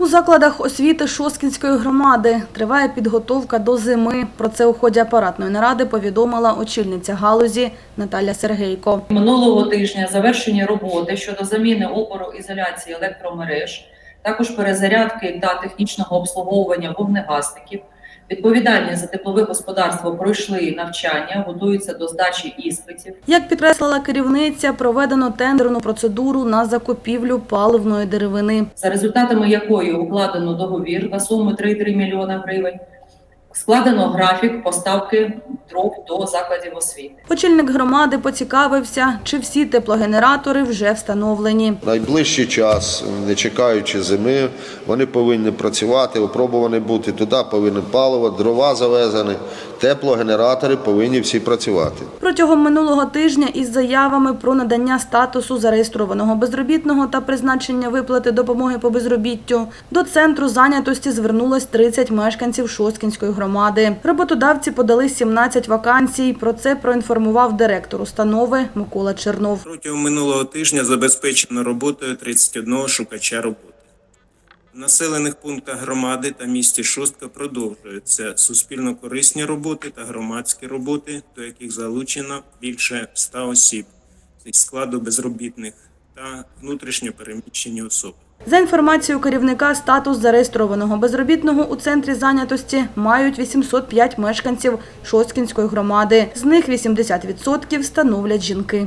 У закладах освіти Шоскінської громади триває підготовка до зими. Про це у ході апаратної наради повідомила очільниця галузі Наталя Сергейко. Минулого тижня завершені роботи щодо заміни опору ізоляції електромереж, також перезарядки та технічного обслуговування вогнегасників. Відповідальні за теплове господарство пройшли навчання, готуються до здачі іспитів. Як підкреслила керівниця, проведено тендерну процедуру на закупівлю паливної деревини. за результатами якої укладено договір на суму 3,3 мільйона гривень. Складено графік поставки дров до закладів освіти. Очільник громади поцікавився, чи всі теплогенератори вже встановлені. Найближчий час, не чекаючи зими, вони повинні працювати, опробувані бути. Туди повинні паливо, дрова завезені, теплогенератори повинні всі працювати. Протягом минулого тижня із заявами про надання статусу зареєстрованого безробітного та призначення виплати допомоги по безробіттю до центру зайнятості звернулось 30 мешканців Шосткінської громади. Роботодавці подали 17 вакансій. Про це проінформував директор установи Микола Чернов. Протягом минулого тижня забезпечено роботою 31 шукача роботи. В населених пунктах громади та місті Шостка продовжуються суспільно-корисні роботи та громадські роботи, до яких залучено більше 100 осіб зі складу безробітних та внутрішньо переміщені особи. За інформацією керівника, статус зареєстрованого безробітного у центрі зайнятості мають 805 мешканців Шосткінської громади. З них 80% становлять жінки.